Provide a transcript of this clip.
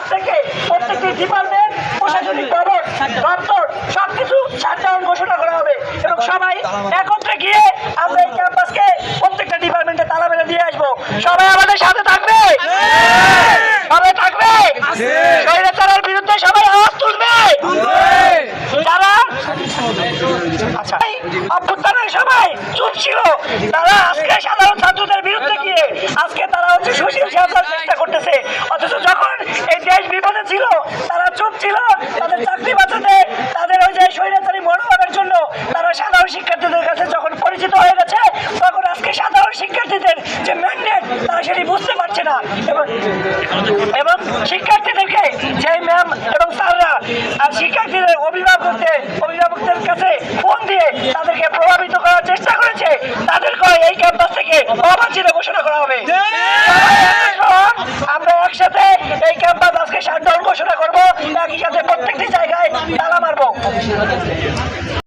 আজ থেকে প্রত্যেকটি ডিপার্টমেন্ট প্রশাসনিক ভবন, দপ্তর, সবকিছু শাটডাউন ঘোষণা করা হবে। এবং সবাই একত্রে গিয়ে আমরা এই ক্যাম্পাসকে প্রত্যেকটা ডিপার্টমেন্টে তালা মেরে দিয়ে আসব। সবাই আমাদের সাথে থাকবে? সবাই থাকবে? স্বৈরাচারের বিরুদ্ধে সবাই আওয়াজ তুলবে? যারা আচ্ছা অভ্যুত্থানের সময় চুপ ছিল, তারা আজকে সাধারণ ছাত্রদের বিরুদ্ধে গিয়ে আজকে তারা হচ্ছে সুশীল সাজার চেষ্টা করতেছে অথচ যখন এই দেশ বিপদে ছিল তারা চুপ ছিল তাদের চাকরি বাঁচাতে, তাদের ওই যে স্বৈরাচারী মনোভাবের জন্য তারা সাধারণ শিক্ষার্থীদের কাছে যখন পরিচিত হয়ে গেছে, তখন আজকে সাধারণ শিক্ষার্থীদের যে ম্যান্ডেট তারা সেটি বুঝতে পারছে না। এবং এবং শিক্ষার্থীদেরকে যে ম্যাম এবং স্যাররা আর শিক্ষার্থীদের অভিভাবকদের অভিভাবকদের কাছে ফোন দিয়ে তাদেরকে প্রভাবিত করার চেষ্টা করেছে, তাদেরকে এই ক্যাম্পাস থেকে অবাঞ্ছিত ঘোষণা করা হবে সবাই একত্র হন, আমরা একসাথে এই ক্যাম্পাস আজকে শাটডাউন